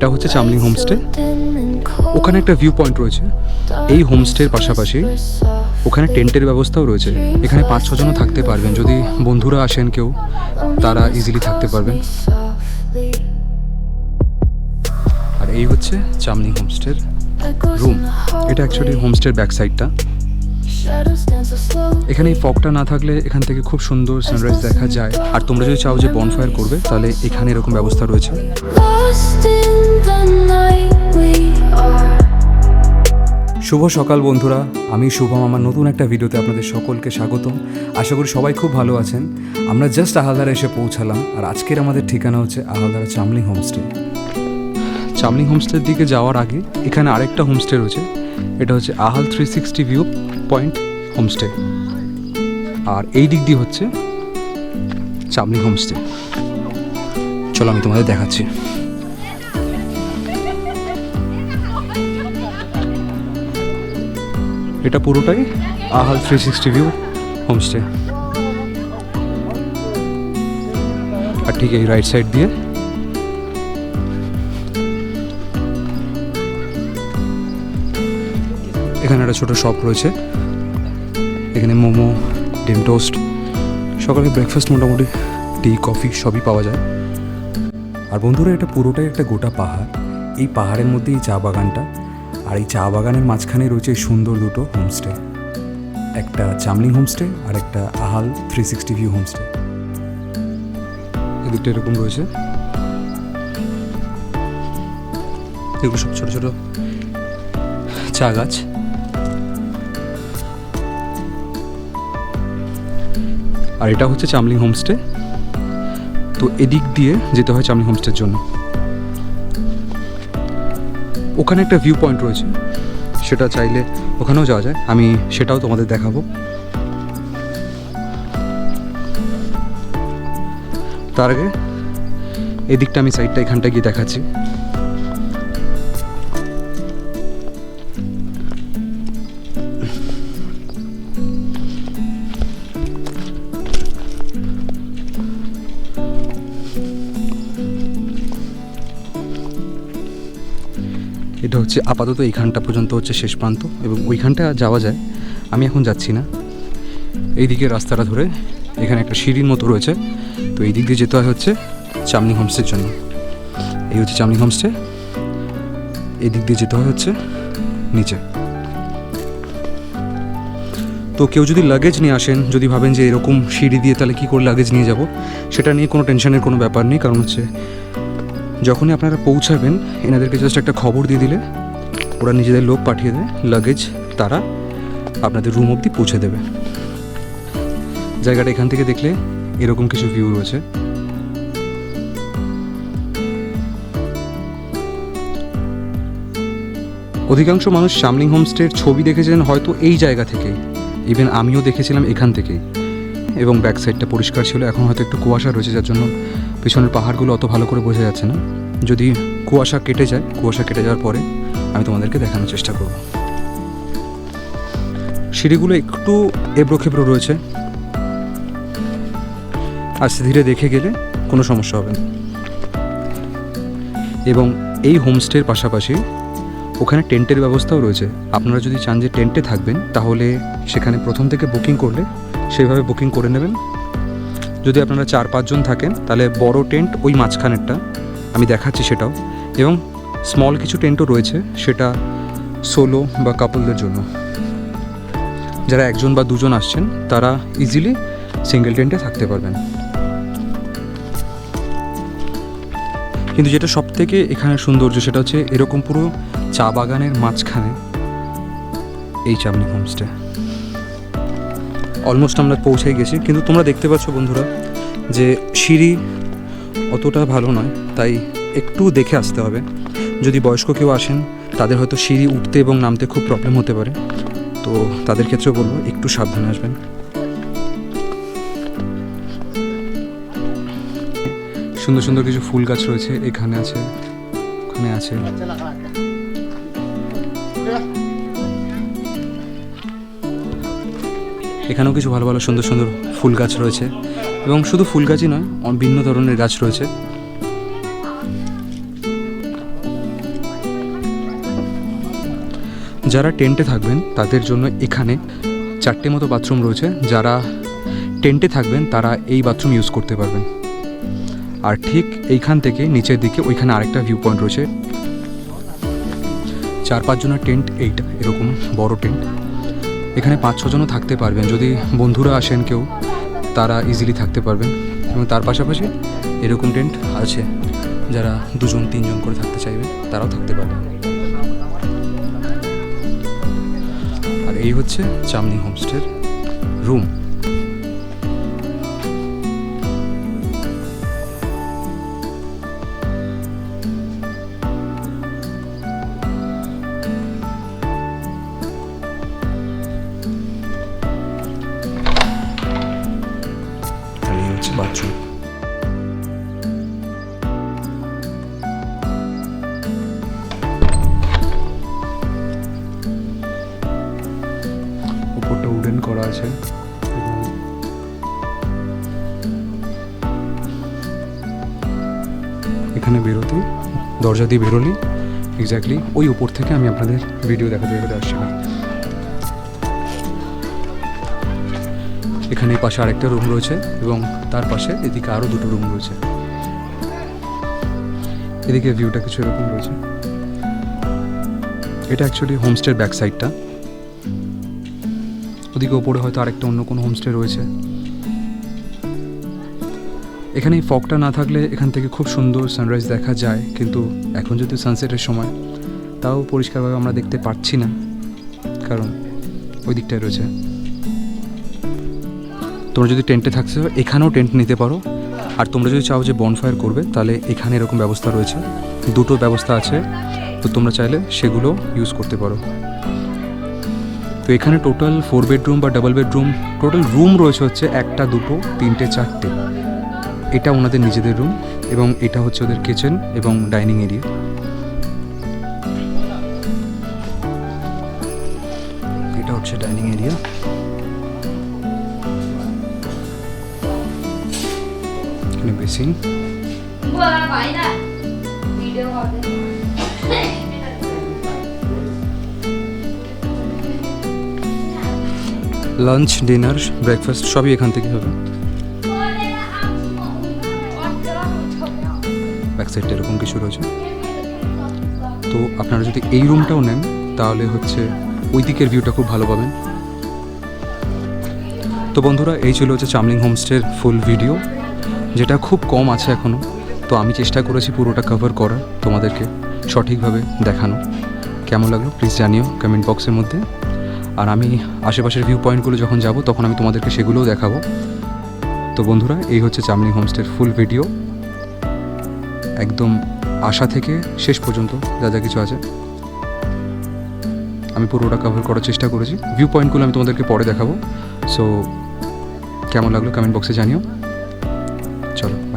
এটা হচ্ছে চামলিং হোমস্টে। ওখানে একটা ভিউ পয়েন্ট রয়েছে। এই হোমস্টের পাশাপাশি ওখানে টেন্টের ব্যবস্থাও রয়েছে। এখানে পাঁচ ছজনও থাকতে পারবেন। যদি বন্ধুরা আসেন কেউ, তারা ইজিলি থাকতে পারবেন। আর এই হচ্ছে চামলিং হোমস্টের রুম এটা অ্যাকচুয়ালি হোমস্টের ব্যাক সাইডটা এখানে এই ফগটা না থাকলে এখান থেকে খুব সুন্দর সানরাইজ দেখা যায়। আর তোমরা যদি চাও যে বনফায়ার করবে, তাহলে এখানে এরকম ব্যবস্থা রয়েছে. শুভ সকাল বন্ধুরা, আমি শুভম। আমার নতুন একটা ভিডিওতে আপনাদের সকলকে স্বাগতম। আশা করি সবাই খুব ভালো আছেন। আমরা জাস্ট আহালদারা এসে পৌঁছালাম, আর আজকের আমাদের ঠিকানা হচ্ছে আহালদারা চামলিং হোমস্টে চামলিং হোমস্টের দিকে যাওয়ার আগে এখানে আরেকটা হোমস্টে রয়েছে। এটা হচ্ছে Ahal three sixty view point homestay আর এই দিক দিয়ে হচ্ছে চামলিং হোমস্টে চলো আমি তোমাদের দেখাচ্ছি। এটা পুরোটাই Ahal three sixty view homestay আর ঠিক এই রাইট সাইড দিয়ে এখানে একটা ছোটো শপ রয়েছে। এখানে মোমো, ডিম টোস্ট সকালে ব্রেকফাস্ট মোটামুটি টি কফি সবই পাওয়া যায়। আর বন্ধুরা, এটা পুরোটাই একটা গোটা পাহাড়। এই পাহাড়ের মধ্যে এই চা বাগানটা আর এই চা বাগানের মাঝখানে রয়েছে সুন্দর দুটো হোমস্টে একটা চামলিং হোমস্টে আর একটা Ahal three sixty view homestay এদিকটা এরকম রয়েছে। এগুলো সব ছোটো ছোটো চা গাছ। আর এটা হচ্ছে চামলিং হোমস্টে। তো এদিক দিয়ে যেতে হয় চামলিং হোমস্টের জন্য। ওখানে একটা ভিউ পয়েন্ট রয়েছে। সেটা চাইলে ওখানেও যাওয়া যায়। আমি সেটাও তোমাদের দেখাবো। তার আগে এদিকটা আমি সাইডটা এখানটা গিয়ে দেখাচ্ছি। এটা হচ্ছে আপাতত এইখানটা পর্যন্ত হচ্ছে শেষ প্রান্ত এবং ওইখানটা যাওয়া যায়। আমি এখন যাচ্ছি না। এইদিকে রাস্তাটা ধরে এখানে একটা সিঁড়ির মতো রয়েছে। তো এই দিক দিয়ে যেতে হয় হচ্ছে চামনি হোমসের জন্য। এই হচ্ছে চামনি হোমস্টে এই দিক দিয়ে যেতে হয় হচ্ছে নিচে। তো কেউ যদি লাগেজ নিয়ে আসেন, যদি ভাবেন যে এরকম সিঁড়ি দিয়ে তাহলে কী করে লাগেজ নিয়ে যাব, সেটা নিয়ে কোনো টেনশনের কোনো ব্যাপার নেই, কারণ হচ্ছে যখনই আপনারা পৌঁছাবেন, এনাদেরকে জাস্ট একটা খবর দিয়ে দিলে, ওরা নিজেদের লোক পাঠিয়ে দেয় লাগেজ তারা আপনাদের রুম অবধি পৌঁছে দেবে। জায়গাটা এখান থেকে দেখলে এরকম কিছু ভিউ রয়েছে। অধিকাংশ মানুষ শামলিং হোমস্টের ছবি দেখেছেন হয়তো এই জায়গা থেকে ইভেন আমিও দেখেছিলাম এখান থেকেই। এবং ব্যাক সাইডটা পরিষ্কার ছিল। এখন হয়তো একটু কুয়াশা রয়েছে, যার জন্য পিছনের পাহাড়গুলো অত ভালো করে বোঝা যাচ্ছে না। যদি কুয়াশা কেটে যায়, কুয়াশা কেটে যাওয়ার পরে আমি তোমাদেরকে দেখানোর চেষ্টা করব। সিঁড়িগুলো একটু এবড়ো খেবড়ো রয়েছে। আস্তে ধীরে দেখে গেলে কোনো সমস্যা হবে না। এবং এই হোমস্টের পাশাপাশি ওখানে টেন্টের ব্যবস্থাও রয়েছে। আপনারা যদি চান যে টেন্টে থাকবেন, তাহলে সেখানে প্রথম থেকে বুকিং করলে সেইভাবে বুকিং করে নেবেন। যদি আপনারা চার পাঁচজন থাকেন, তাহলে বড় টেন্ট ওই মাঝখানেরটা, আমি দেখাচ্ছি সেটাও। এবং স্মল কিছু টেন্টও রয়েছে, সেটা সোলো বা কাপলদের জন্য। যারা একজন বা দুজন আসছেন, তারা ইজিলি সিঙ্গেল টেন্টে থাকতে পারবেন। কিন্তু যেটা সব থেকে এখানে সৌন্দর্য, সেটা হচ্ছে এরকম পুরো চা বাগানের মাঝখানে এই চামনি হোমস্টে অলমোস্ট আমরা পৌঁছে গেছি। কিন্তু তোমরা দেখতে পাচ্ছ বন্ধুরা যে সিঁড়ি অতটা ভালো নয়, তাই একটু দেখে আসতে হবে। যদি বয়স্ক কেউ আসেন, তাদের হয়তো সিঁড়ি উঠতে এবং নামতে খুব প্রবলেম হতে পারে। তো তাদের ক্ষেত্রেও বলব, একটু সাবধানে আসবেন। সুন্দর সুন্দর কিছু ফুল গাছ রয়েছে। এখানে আছে, ওখানে আছে। এখানেও কিছু ভালো ভালো সুন্দর সুন্দর ফুল গাছ রয়েছে। এবং শুধু ফুল গাছই নয় ভিন্ন ধরনের গাছ রয়েছে। যারা টেন্টে থাকবেন, তাদের জন্য এখানে চারটে মতো বাথরুম রয়েছে। যারা টেন্টে থাকবেন, তারা এই বাথরুম ইউজ করতে পারবেন। আর ঠিক এইখান থেকে নিচের দিকে ওইখানে আরেকটা ভিউ পয়েন্ট রয়েছে। চার পাঁচজনের টেন্ট, এইটা এরকম বড় টেন্ট। এখানে পাঁচ ছজনও থাকতে পারবেন। যদি বন্ধুরা আসেন কেউ, তারা ইজিলি থাকতে পারবেন। এবং তার পাশাপাশি এরকম টেন্ট আছে, যারা দুজন, তিনজন করে থাকতে চাইবে, তারাও থাকতে পারবে। আর এই হচ্ছে চামনি হোমস্টের রুম বাথরুম উপরটা উডেন করা আছে। এখানে বেরোতে, দরজা দিয়ে বেরোলি এক্স্যাক্টলি ওই উপর থেকে আমি আপনাদের ভিডিও দেখাতে দেখাতে আসছিলাম এখানে পাশে আরেকটা রুম রয়েছে এবং তার পাশে এদিকে আরও দুটো রুম রয়েছে। এদিকে ভিউটা কিছু এরকম রয়েছে। এটা অ্যাকচুয়ালি হোমস্টের ব্যাক সাইডটা ওদিকে ওপরে হয়তো আরেকটা অন্য কোনো হোমস্টে রয়েছে। এখানে এই ফগটা না থাকলে এখান থেকে খুব সুন্দর সানরাইজ দেখা যায়, কিন্তু এখন যদি সানসেটের সময়, তাও পরিষ্কারভাবে আমরা দেখতে পাচ্ছি না, কারণ ওই দিকটায় রয়েছে। তোমরা যদি টেন্টে থাকতে এখানেও টেন্ট নিতে পারো। আর তোমরা যদি চাও যে বনফায়ার করবে, তাহলে এখানে এরকম ব্যবস্থা রয়েছে। দুটো ব্যবস্থা আছে। তো তোমরা চাইলে সেগুলো ইউজ করতে পারো। তো এখানে টোটাল ফোর বেডরুম বা ডাবল বেডরুম টোটাল রুম রয়েছে হচ্ছে একটা, দুটো, তিনটে, চারটে। এটা ওনাদের নিজেদের রুম এবং এটা হচ্ছে ওদের কিচেন এবং ডাইনিং এরিয়া এটা হচ্ছে dining area konten. Lunch dinner breakfast সবই এখান থেকে হবে। ব্যাক এরকম কিছু রয়েছে। তো আপনারা যদি এই রুমটাও নেন, তাহলে হচ্ছে ওই দিকের ভিউটা খুব ভালো পাবেন। তো বন্ধুরা, এই ছিল হচ্ছে চামলিং হোমস্টের ফুল ভিডিও যেটা খুব কম আছে এখনও তো আমি চেষ্টা করেছি পুরোটা কভার করার, তোমাদেরকে সঠিকভাবে দেখানো। কেমন লাগল প্লিজ জানিও কমেন্ট বক্সের মধ্যে। আর আমি আশেপাশের ভিউ পয়েন্টগুলো যখন যাব, তখন আমি তোমাদেরকে সেগুলোও দেখাবো। তো বন্ধুরা, এই হচ্ছে চামলিং হোমস্টের ফুল ভিডিও একদম আশা থেকে শেষ পর্যন্ত যা যা কিছু আছে। আমি পুরোটা কভার করার চেষ্টা করেছি। ভিউ পয়েন্টগুলো আমি তোমাদেরকে পরে দেখাবো। সো কেমন লাগল কমেন্ট বক্সে জানিও। চলো বাই